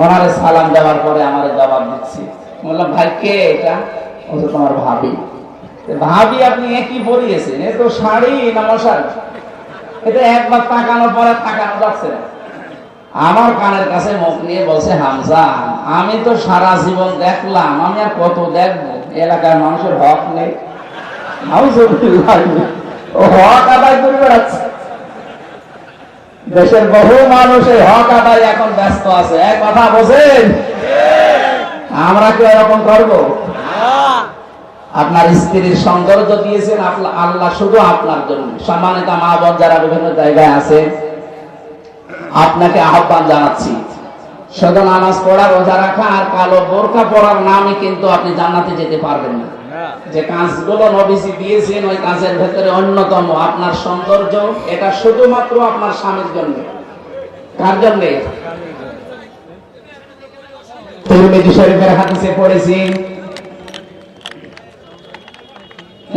ওনারে সালাম দেওয়ার পরে আমার জবাব দিচ্ছি। বললাম, ভাই, কে এটা? ও তো তোমার ভাবি। ভাবি, আপনি একই পরিয়েছেন? এ তো শাড়ি না মশারি এটা একবার তাকানোর পরে তাকানো যাচ্ছে না। আমার কানের কাছে মুখ নিয়ে বলছে, হামজা, আমি তো সারা জীবন দেখলাম, আমি আর কত দেখব? এলাকার মানুষের হক নেই। ও হক আদায় করে বেড়াচ্ছে। দেশের বহু মানুষ এই হক আদায় এখন ব্যস্ত আছে। এক কথা বোঝেন? আমরা কি এরকম করব? আপনার স্ত্রীর সৌন্দর্য দিয়েছেন আল্লাহ শুধু আপনার জন্য। সম্মানিত মা বোন যারা বিভিন্ন জায়গায় আছে, আপনাকে আহ্বান জানাচ্ছি। শুধু নামাজ পড়া, রোজা রাখা আর কালো বোরকা পড়ার নামে কিন্তু আপনি জান্নাতে যেতে পারবেন না। যে কাজগুলো নবীজি দিয়েছেন, ওই কাজের ভেতরে অন্যতম আপনার সৌন্দর্য, এটা শুধুমাত্র আপনার স্বামীর জন্য। কার জন্য? শরীফের পড়েছি।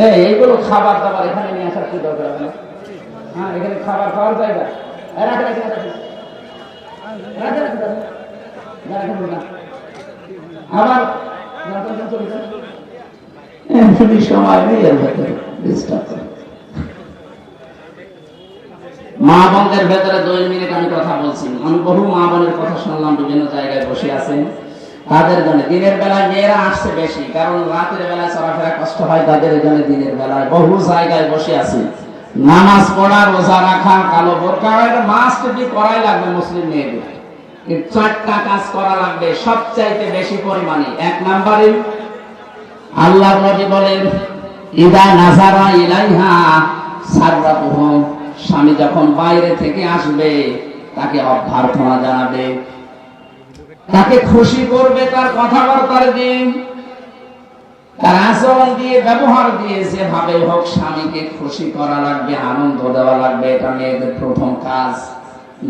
এই, এইগুলো খাবার দাবার এখানে নিয়ে আসার কি দরকার হ্যাঁ এখানে খাবার খাওয়ার জায়গা। রাখেন। এমনি সময় মা বোনদের ভেতরে দুই মিনিট আমি কথা বলছি। আমি বহু মা বোনের কথা শুনলাম, বিভিন্ন জায়গায় বসে আছেন। তাদের জন্য দিনের বেলায় মেয়েরা আসছে বেশি, কারণ রাতের বেলায় চলাফেরা কষ্ট হয়, তাদের জন্য দিনের বেলায় বহু জায়গায় বসে আছি। নামাজ পড়া, রোজা রাখা, কালো বোরকা মাস্ট বি করাই লাগবে মুসলিম মেয়েদের। চারটা কাজ করা লাগবে সবচাইতে বেশি পরিমাণে। এক নাম্বারে আল্লাহর নবী বলেন, ইদা নাজারা ইলাইহা সাররাতুহু স্বামী যখন বাইরে থেকে আসবে, তাকে অভ্যর্থনা জানাবে। তাকে খুশি করবে তার কথাবার্তার দিন। তার আচরণ দিয়ে, ব্যবহার দিয়ে যেভাবে হোক স্বামীকে খুশি করা লাগবে, আনন্দ দেওয়া লাগবে, এটা মেয়েদের প্রথম কাজ।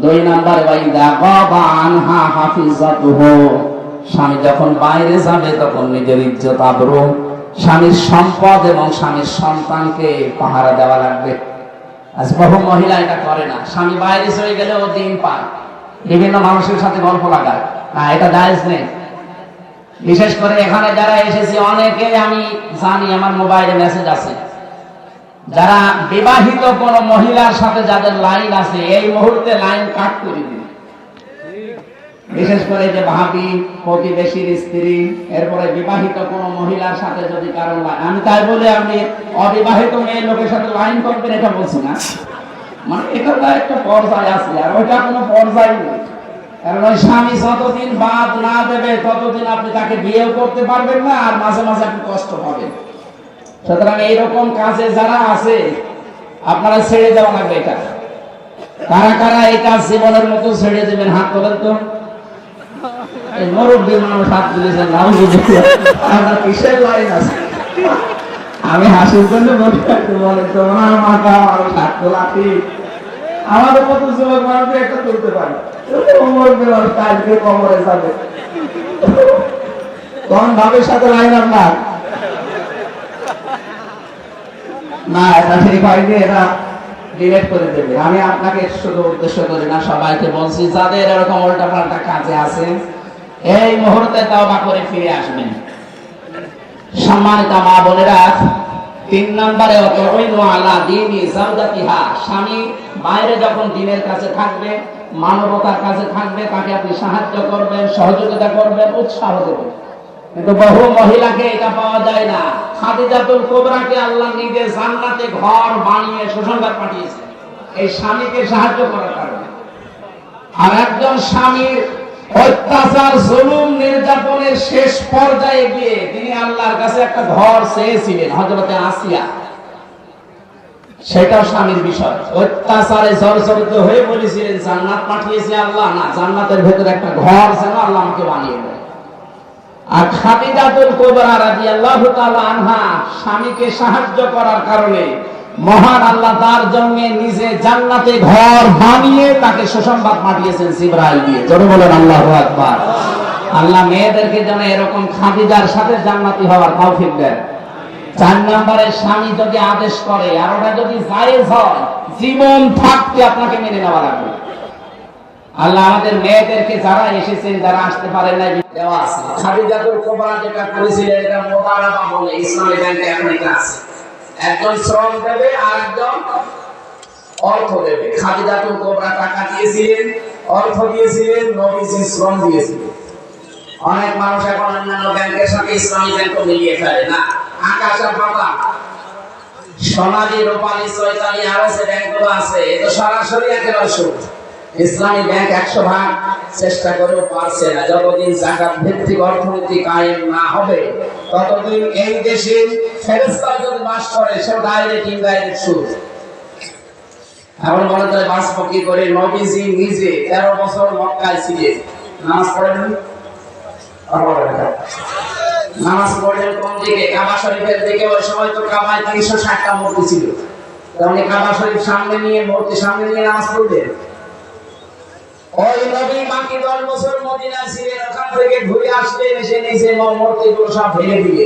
দুই নাম্বার ওয়াইদা গাবা আনহা হাফিজাতুহু। স্বামী যখন বাইরে যাবে তখন নিজের ইজ্জত আবরু স্বামীর সম্পদ এবং স্বামীর সন্তানকে পাহারা দেওয়া লাগবে। আজ বহু মহিলা এটা করে না। স্বামী বাইরে চলে গেলে ও দিন পায়। বিভিন্ন মানুষের সাথে গল্প লাগায়। না, এটা জায়েজ নেই। বিশেষ করে এখানে যারা এসেছে, অনেকে আমি জানি, আমার মোবাইলে মেসেজ আছে। যারা বিবাহিত কোন মহিলার সাথে যাদের লাইন আছে, এই মুহূর্তে লাইন কাট করে দিন বিশেষ করে যে ভাবি, প্রতিবেশীর স্ত্রী, এরপরে বিবাহিত কোন মহিলার সাথে যদি কারণ আমি তাই বলে আপনি অবিবাহিত মেয়ে লোকের সাথে লাইন করবেন, এটা বলছি না। মানে এটা তো একটা পর্যায় আছে, আর ওইটা কোনো পর্যায় নেই। কারণ ওই স্বামী যতদিন বাদ না দেবে, ততদিন আপনি তাকে বিয়েও করতে পারবেন না, আর মাঝে মাঝে আপনি কষ্ট পাবেন। সুতরাং এইরকম কাজে যারা আছে, আপনারা ছেড়ে দেওয়া লাগবে এটা। কারা কারা এই কাজ জীবনের মতো ছেড়ে দেবেন, হাত তোলেন তো। আমি হাসির জন্য তোমার মাথা আমাদের কত যুবক মানুষ একটা তুলতে পারে। কালকে কবরে যাবে। কোন ভাবের সাথে না? এটা ঠিক এটা ডিলেট করে দেবে। আমি আপনাকে শুধু উদ্দেশ্য করি না, সবাইকে বলছি, যাদের এরকম উল্টা পাল্টা কাজে আছে এই মুহূর্তে তওবা করে ফিরে আসবেন। সম্মানিত মা বোনেরা, তিন নম্বরে আলা দিনি জাওজাতিহা স্বামী বাইরে যখন দিনের কাছে থাকবে, মানবতার কাছে থাকবে, তাকে আপনি সাহায্য করবেন, সহযোগিতা করবেন, উৎসাহ দেবেন। কিন্তু বহু মহিলাকে এটা পাওয়া যায় না। খাদিজাতুল কোবরাকে আল্লাহ নিজে জান্নাতে ঘর বানিয়ে সুসংবাদ পাঠিয়েছে। এই স্বামীকে সাহায্য করার কারণে। আর একজন স্বামীর অত্যাচার, জুলুম, নির্যাতনের শেষ পর্যায়ে গিয়ে তিনি আল্লাহর কাছে একটা ঘর চেয়েছিলেন হজরতে আসিয়া। সেটাও স্বামীর বিষয়। অত্যাচারে জর্জরিত হয়ে বলেছিলেন, জান্নাত পাঠিয়েছে আল্লাহ না, জান্নাতের ভেতরে একটা ঘর যেন আল্লাহ আমাকে বানিয়ে দেয়। আর খাদিজাতুল কুবরা আনহা স্বামীকে সাহায্য করার কারণে মহান আল্লাহ তার জন্য নিজে জান্নাতে ঘর বানিয়ে তাকে সুসংবাদ পাঠিয়েছেন জিবরাইল দিয়ে। জোরে বলেন, আল্লাহু আকবার। আল্লাহ মেয়েদেরকে যেন এরকম খাদিজার সাথে জান্নাতি হওয়ার তৌফিক দেন। চার নম্বরে স্বামী যদি আদেশ করে, আর ওটা যদি জায়েজ হয়, জীবন থাকতে আপনাকে মেনে নেওয়া লাগবে। আল্লাহ আমাদের মেয়েদেরকে যারা এসেছেন, যারা আসতে পারেন না দেওয়া আছে। খাদিজাতুল কুবরা যেটা করেছিলেন, এটা মোবারকা বলে ইসলামী ব্যাংকে এখন এটা আছে। একজন শ্রম দেবে আর একজন অর্থ দেবে। খাদিজাতুল কুবরা টাকা দিয়েছিলেন, অর্থ দিয়েছিলেন, নবীজি শ্রম দিয়েছিলেন। অনেক মানুষ এখন অন্যান্য ব্যাংকের সাথে ইসলামী ব্যাংক মিলিয়ে ফেলে, না? আকাশ আর পাতা সোনালী রূপালী, চৈতালি আরও যে ব্যাংকগুলো আছে, এ তো সরাসরি একেবারে সুদ ইসলামী ব্যাংক একশো ভাগ চেষ্টা করেও পারছে না। যতদিন জাকাত ভিত্তিক অর্থনীতি কায়েম না হবে, ততদিন এই দেশে ফেরেস্তা যদি বাস করে, সে ডাইরেক্ট ইনডাইরেক্ট সুদ এখন মনে করে বাঁচবো কি করে, নবীজি নিজে তেরো বছর মক্কায় ছিলেন। নামাজ পড়েন নামাজ পড়লেন কোন দিকে? কাবা শরীফের দিকে, ওই সময় তো কাবায় তিনশো ষাটটা মূর্তি ছিল। তাহলে কাবা শরীফ সামনে নিয়ে, মূর্তি সামনে নিয়ে নামাজ পড়লেন ওই নবী বাকি দশ বছর মদিনায় ছিলেন, ওখান থেকে ঘুরে আসলেন, এসে নিচে মূর্তিগুলো সব ভেঙে দিয়ে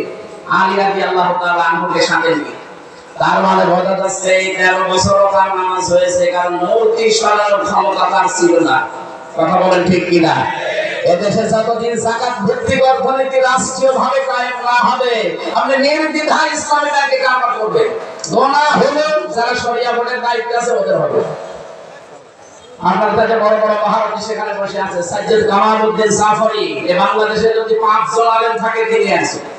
মানে দায়িত্ব আছে কাছে বড় বড় সেখানে বসে আছে বাংলাদেশে যদি পাঁচ জন আলেম থাকে, তিনি আছে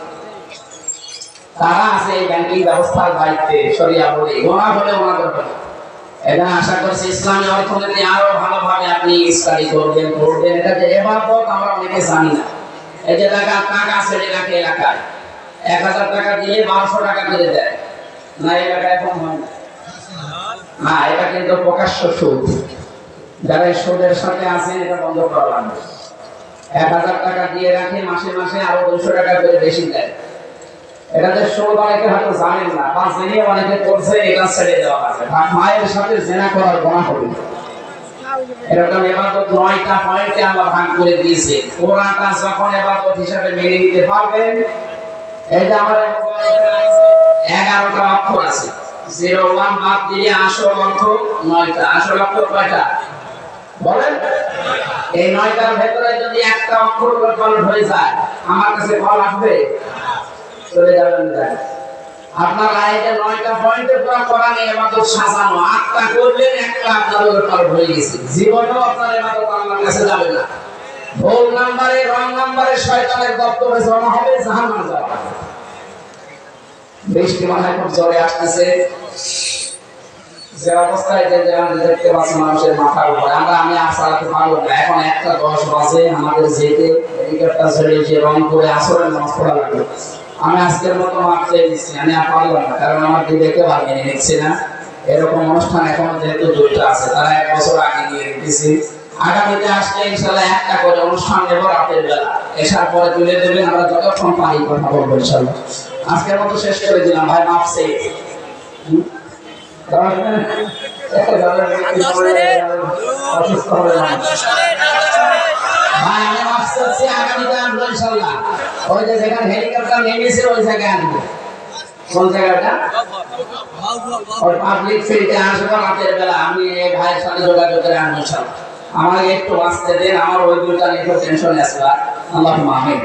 তারা আছে ব্যাংকিং ব্যবস্থার দায়িত্বে সরিয়া বলে ওনা হলে ওনাদের হবে এখানে আশা করছি ইসলামী অর্থনীতি আরও ভালোভাবে আপনি স্টাডি করবেন, পড়বেন। এটা যে এবাদত আমরা অনেকে জানি না। এই যে টাকা টাকা আছে এলাকা এলাকায়। এক হাজার টাকা দিয়ে বারোশো টাকা করে দেয়। না এলাকায় এখন হয় না। না, এটা কিন্তু প্রকাশ্য সুদ। যারা সুদের সাথে আছেন, এটা বন্ধ করা এক হাজার টাকা দিয়ে রাখে, মাসে মাসে আরও দুশো টাকা করে বেশি দেয়। হয়তো জানেন না, বা জেনে অনেকে করছে এটা ছেড়ে দেওয়া আছে মায়ের সাথে জেনা করার গোনা হবে। এরকম নয়টা পয়েন্টে ভাগ করে যখন হিসাবে মেনে নিতে পারবেন এই আমার এগারোটা অক্ষর আছে। জিরো ওয়ান বাদ দিলে আসল অর্থ নয়টা। আসল অক্ষর কয়টা? বলেন। এই নয়টার ভেতরে যদি একটা অক্ষর হয়ে যায়, আমার কাছে ফল আসবে? চলে যাবেন আপনার আইতে নয়টা পয়েন্টে পুরো কোরআন ইবাদত সাজানো। আটটা করলেন, একটা আপনার পালট হয়ে গেছে। জীবনেও আপনার ইবাদত আল্লাহর কাছে যাবে না। ভুল নাম্বারে, রং নাম্বারে শয়তানের দপ্তরে জমা হবে, জাহান্নামে বৃষ্টি মনে হয় খুব জোরে আসতেছে। যে অবস্থায় যে যে আমরা দেখতে পাচ্ছি মানুষের মাথার উপরে। আমরা, আমি চালাতে পারব না। এখন একটা দশ বাজে, আমাদের যেতে হেলিকপ্টার ছেড়ে যে করে আসরে নামাজ পড়া লাগবে। আমি আজকের মতো মাপ চেয়ে আমি আর পারব না কারণ আমার দিদিকে বার মেনে নিচ্ছে না। এরকম অনুষ্ঠান এখনও যেহেতু দুইটা আছে তারা এক বছর আগে নিয়ে রেখেছি আগামীতে আসলে ইনশাল্লাহ একটা করে অনুষ্ঠান নেব রাতের বেলা। এসার পরে তুলে দেবেন আমরা যতক্ষণ পারি কথা বলব ইনশাল্লাহ। আজকের মতো শেষ করে দিলাম ভাই মাপ চেয়ে। হুম? অসুস্থ হবে ভাই আমি করছি আগামীতে আনব ইনশাল্লাহ। ওই যে যেখানে হেলিকপ্টার নেমেছে ওই জায়গায় কোন জায়গাটা? পাবলিক ফিল্ডে আসব রাতের বেলা। আমি এই ভাইয়ের সাথে যোগাযোগ করে আনব সব আমাকে একটু বাঁচতে দিন, আমার ওই দুটা নিয়ে টেনশন আসবে আল্লাহ মাহিন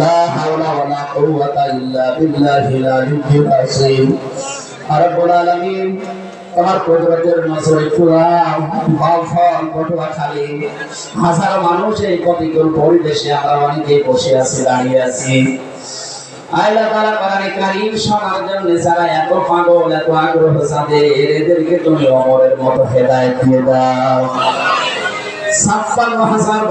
لا حول ولا قوة إلا بالله العلي رب العالمين তোমার কুদরতের নজরে পুরা বাউফল পটুয়া খালি। হাজারো মানুষ এই প্রতিকূল পরিবেশে আমরা অনেকেই বসে আছি, দাঁড়িয়ে আছি। শোনার জন্য যারা এত পাগল, এত আগ্রহ এদেরকে তুমি অমরের মতো দিয়ে দাও। ছাপ্পান্ন হাজার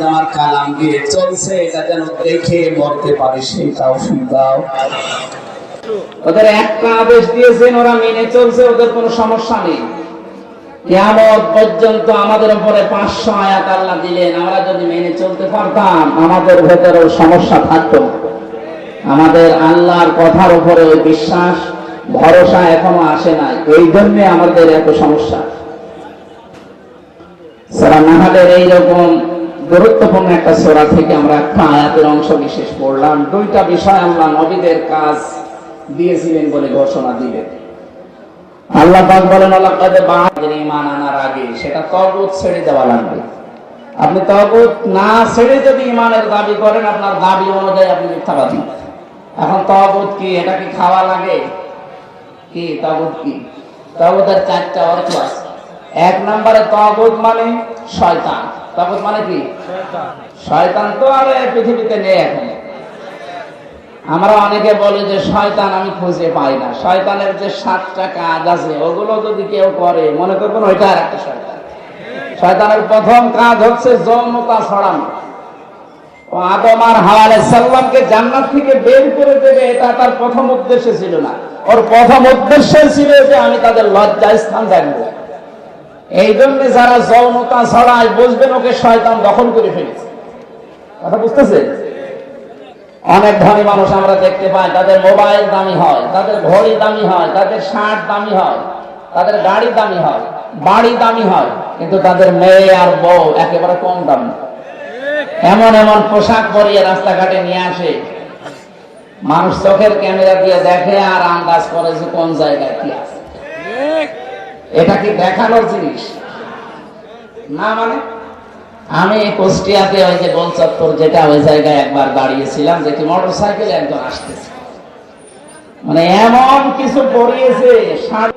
তোমার কালাম চলছে, এটা যেন দেখে মরতে পারে সেই তাও ওদের একটা আদেশ দিয়েছেন, ওরা মেনে চলছে, ওদের কোনো সমস্যা নেই। কেমন পর্যন্ত আমাদের উপরে পাঁচশো আয়াত আল্লাহ দিলেন, আমরা যদি মেনে চলতে পারতাম, আমাদের সমস্যা আমাদের আল্লাহর কথার উপরে বিশ্বাস, ভরসা এখনও আসে নাই। এই আমাদের এত সমস্যা। সারা নাহালের এইরকম গুরুত্বপূর্ণ একটা সোরা থেকে আমরা একটা আয়াতের অংশ বিশেষ পড়লাম। দুইটা বিষয় নবীদের কাজ দিয়েছিলেন বলে ঘোষণা দিলেন আল্লাহ পাক বলেন আল্লাহ বাহাদের ঈমান আনার আগে সেটা তগুত ছেড়ে দেওয়া লাগবে। আপনি তগুত না ছেড়ে যদি ইমানের দাবি করেন আপনার দাবি অনুযায়ী আপনি মিথ্যাবাদী। এখন তগুত কি এটা কি খাওয়া লাগে? কি তগুত কি? তগুতের চারটা অর্থ আছে। এক নম্বরে তগুত মানে শয়তান। তগুত মানে কি? শয়তান। তো আর পৃথিবীতে নেই এখন। আমরা অনেকে বলি যে শয়তান আমি খুঁজে পাই না। শয়তানের যে সাতটা কাজ আছে, ওগুলো যদি কেউ করে, মনে করবেন ওইটা আর একটা শয়তান। শয়তানের প্রথম কাজ হচ্ছে যৌনতা ছড়ানো। আলাইহিস জান্নাত থেকে বের করে দেবে, এটা তার প্রথম উদ্দেশ্য ছিল না। ওর প্রথম উদ্দেশ্য ছিল যে আমি তাদের লজ্জা স্থান রাখব এই জন্য যারা যৌনতা ছড়ায়, বুঝবেন ওকে শয়তান দখল করে ফেলেছে। কথা বুঝতেছে অনেক ধনী মানুষ আমরা দেখতে পাই, তাদের মোবাইল দামি হয়, তাদের ঘড়ি দামি হয়, তাদের শার্ট দামি হয়, তাদের গাড়ি দামি হয়, বাড়ি দামি হয়, কিন্তু তাদের মেয়ে আর বউ একেবারে কম দামি। এমন এমন পোশাক পরিয়ে রাস্তাঘাটে নিয়ে আসে। মানুষ চোখের ক্যামেরা দিয়ে দেখে আর আন্দাজ করে যে কোন জায়গায় কি আছে। এটা কি দেখানোর জিনিস? না মানে? আমি কুষ্টিয়াতে ওই যে গোল চত্বর যেটা ওই জায়গায় একবার দাঁড়িয়েছিলাম যেটি মোটর সাইকেল একজন আসতেছে। মানে এমন কিছু পরিয়েছে শাড়ি